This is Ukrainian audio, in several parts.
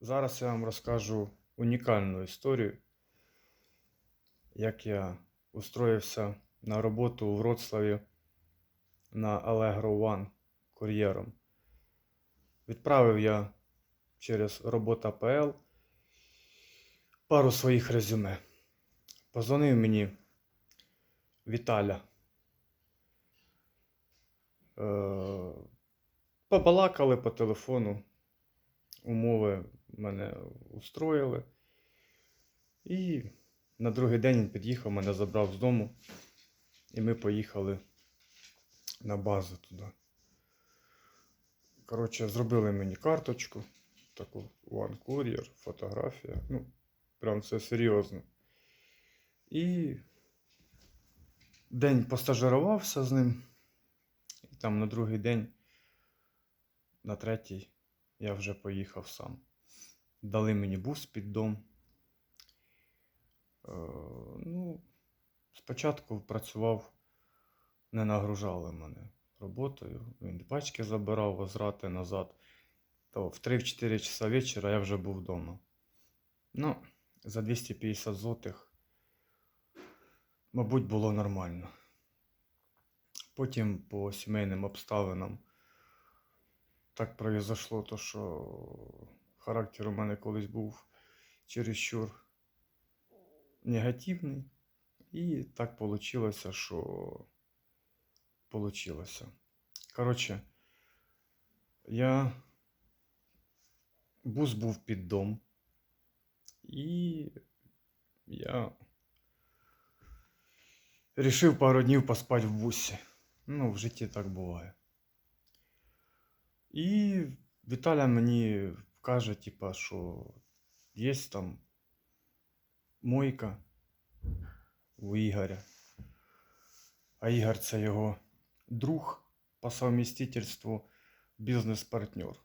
Зараз я вам розкажу унікальну історію, як я устроївся на роботу у Вроцлаві на Allegro One кур'єром. Відправив я через робота.пл пару своїх резюме. Позвонив мені Віталя. Е, Побалакали по телефону умови мене устроїли. І на другий день він під'їхав, мене забрав з дому, і ми поїхали на базу туди. Коротше, зробили мені карточку, таку One Courier, фотографія. Ну, прям все серйозно. І день постажирувався з ним. І там на другий день, на третій, я вже поїхав сам. Дали мені бус під дом. Е, ну, спочатку працював, не нагружали мене роботою. Він пачки забирав, возврати назад. То в 3-4 часа вечора я вже був вдома. Ну, за 250 злотих, мабуть, було нормально. Потім по сімейним обставинам так произошло, то що характер у мене колись був чересчур негативний. І так вийшло, що получилося. Коротше, я бус був під дом. І я рішив пару днів поспати в бусі. Ну, в житті так буває. І Віталя мені каже, типа, що є там мойка у Ігоря. А Ігор це його друг по совмістительству, бізнес-партнер.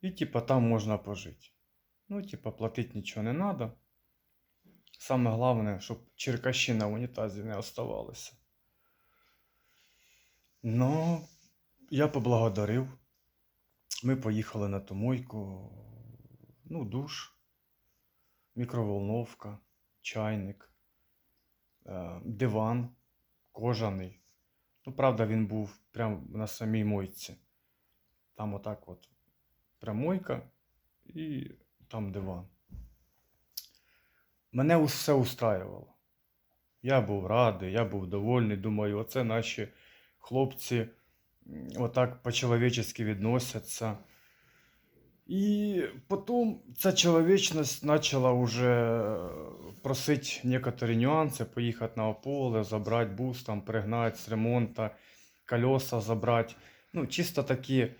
І типа там можна пожити. Ну, типа, платити нічого не треба. Саме головне, щоб черкаші на унітазі не оставалися. Ну, я поблагодарив. Ми поїхали на ту мойку. Ну, душ, мікроволновка, чайник, е, диван кожаний. Ну, правда, він був прямо на самій мойці. Там отак от прям мойка і там диван. Мене ус- все устраювало. Я був радий, я був довольний. Думаю, оце наші хлопці отак по-чоловічески відносяться. І потім ця чоловічність почала вже просити некоторі нюанси, поїхати на поле, забрати бус, там, пригнати з ремонту, колеса забрати. Ну, чисто такі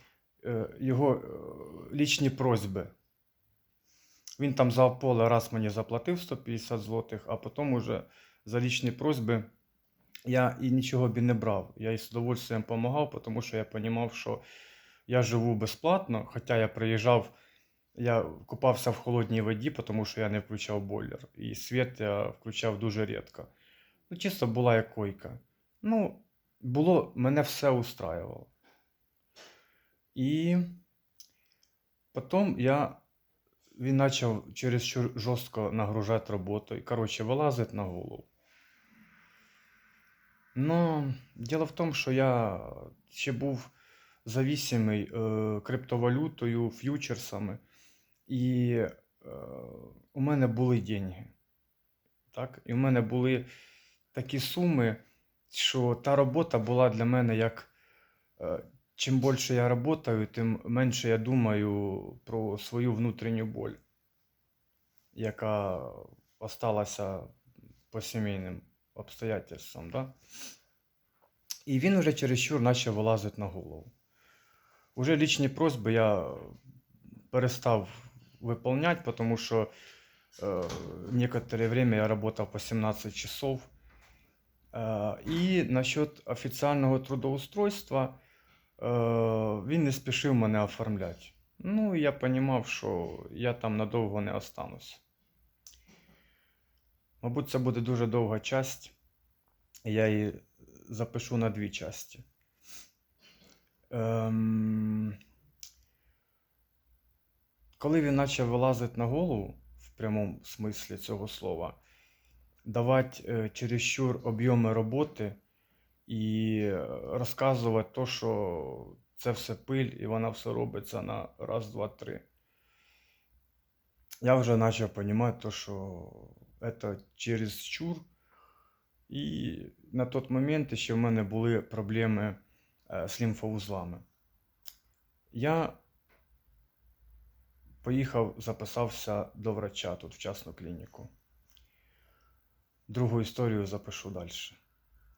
е, його е, лічні просьби. Він там за поле раз мені заплатив 150 злотих, а потім уже за лічні просьби я і нічого б і не брав. Я і з допомагав, тому що я розумів, що я живу безплатно, хоча я приїжджав, я купався в холодній воді, тому що я не включав бойлер. І світ я включав дуже рідко. Ну, чисто була як койка. Ну, було, мене все устраювало. І потім я, він почав чересчур жорстко нагружати роботою. Коротше, вилазить на голову. Ну, діло в тому, що я ще був завісимий е, криптовалютою, ф'ючерсами, і е, у мене були деньги. Так? І у мене були такі суми, що та робота була для мене як. е, Чим більше я працюю, тим менше я думаю про свою внутрішню боль, яка осталася по сімейним обстоятельствам. Да? І він уже чересчур почав вилазити на голову. Уже лічні просьби я перестав выполнять, потому что э, некоторое время я работал по 17 часов. Э, і насчет офіційного трудоустройства э, він не спішив мене оформляти. Ну, я розумів, що я там надовго не останусь. Мабуть, це буде дуже довга часть. Я її запишу на дві часті. Ем... коли він почав вилазити на голову, в прямому смислі цього слова, давати е, чересчур об'єми роботи і розказувати то, що це все пиль і вона все робиться на раз, два, три. Я вже почав розуміти, що це чересчур. І на той момент ще в мене були проблеми з лімфоузлами. Я поїхав, записався до врача тут в частну клініку. Другу історію запишу далі.